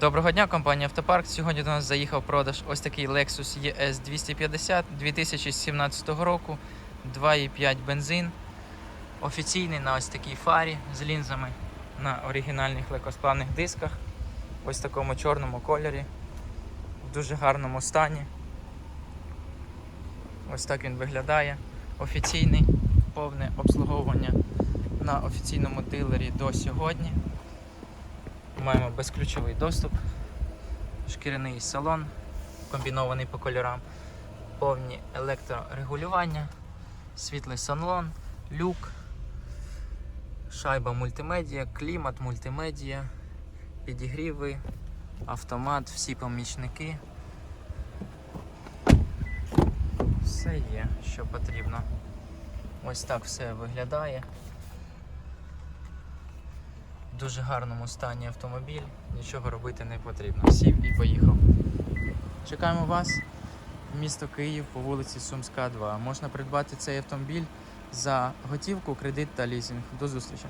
Доброго дня, компанія Автопарк. Сьогодні до нас заїхав продаж ось такий Lexus ES 250 2017 року, 2,5 бензин. Офіційний на ось такій фарі з лінзами на оригінальних легкосплавних дисках. Ось в такому чорному кольорі, в дуже гарному стані. Ось так він виглядає. Офіційний, повне обслуговування на офіційному дилері до сьогодні. Маємо безключовий доступ, шкіряний салон, комбінований по кольорам, повні електрорегулювання, світлий салон, люк, шайба мультимедіа, клімат мультимедіа, підігріви, автомат, всі помічники. Все є, що потрібно. Ось так все виглядає. Дуже гарному стані автомобіль, нічого робити не потрібно. Сів і поїхав. Чекаємо вас в місто Київ по вулиці Сумська, 2. Можна придбати цей автомобіль за готівку, кредит та лізинг. До зустрічі!